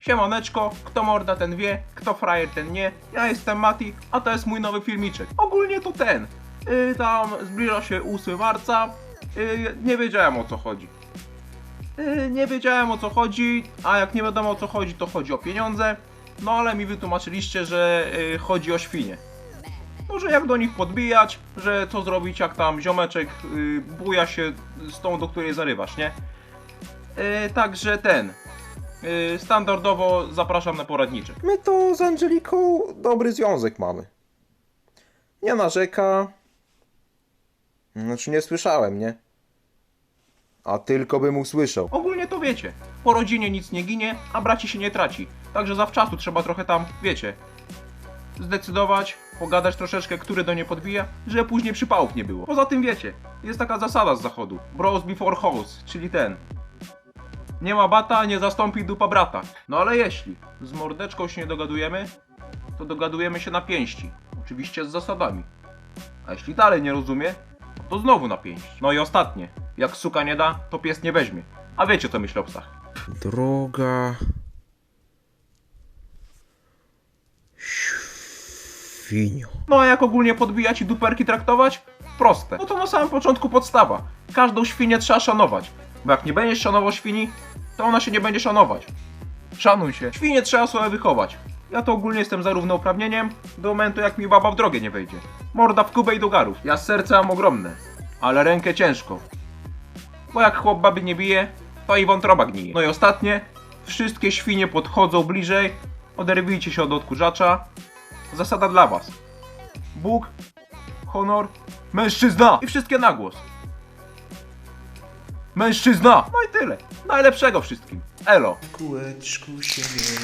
Siemaneczko, kto morda ten wie, kto frajer ten nie. Ja jestem Mati, a to jest mój nowy filmiczek. Ogólnie to ten. Yy, tam zbliża się 8 marca. Yy, nie wiedziałem o co chodzi. Yy, nie wiedziałem o co chodzi, a jak nie wiadomo o co chodzi, to chodzi o pieniądze. No ale mi wytłumaczyliście, że yy, chodzi o świnie. No, że jak do nich podbijać, że co zrobić, jak tam ziomeczek yy, buja się z tą, do której zarywasz, nie? Yy, także ten. Yy, standardowo zapraszam na poradniczy. My to z Angeliką dobry związek mamy. Nie narzeka. Znaczy nie słyszałem, nie? A tylko bym usłyszał. Ogólnie to wiecie, po rodzinie nic nie ginie, a braci się nie traci. Także zawczasu trzeba trochę tam, wiecie, zdecydować, pogadać troszeczkę, który do niej podbija, żeby później przypałów nie było. Poza tym wiecie, jest taka zasada z zachodu, bros before hoes, czyli ten. Nie ma bata, nie zastąpi dupa brata. No ale jeśli z mordeczką się nie dogadujemy, to dogadujemy się na pięści. Oczywiście z zasadami. A jeśli dalej nie rozumie, to znowu na pięść. No i ostatnie. Jak suka nie da, to pies nie weźmie. A wiecie co myślę o psach. Droga. Świnio. No a jak ogólnie podbijać i duperki traktować? Proste. No to na samym początku podstawa. Każdą świnię trzeba szanować. Bo jak nie będziesz szanował świni, to ona się nie będzie szanować. Szanuj się. Świnie trzeba sobie wychować. Ja to ogólnie jestem za równouprawnieniem do momentu jak mi baba w drogę nie wejdzie. Morda w kubę i do garów. Ja z serca mam ogromne, ale rękę ciężko. Bo jak chłop baby nie bije, to i wątroba gnije. No i ostatnie, wszystkie świnie podchodzą bliżej, oderwijcie się od odkurzacza. Zasada dla was. Bóg, honor, mężczyzna i wszystkie na głos. Mężczyzna! No i tyle. Najlepszego wszystkim. Elo. Kółeczku się nie.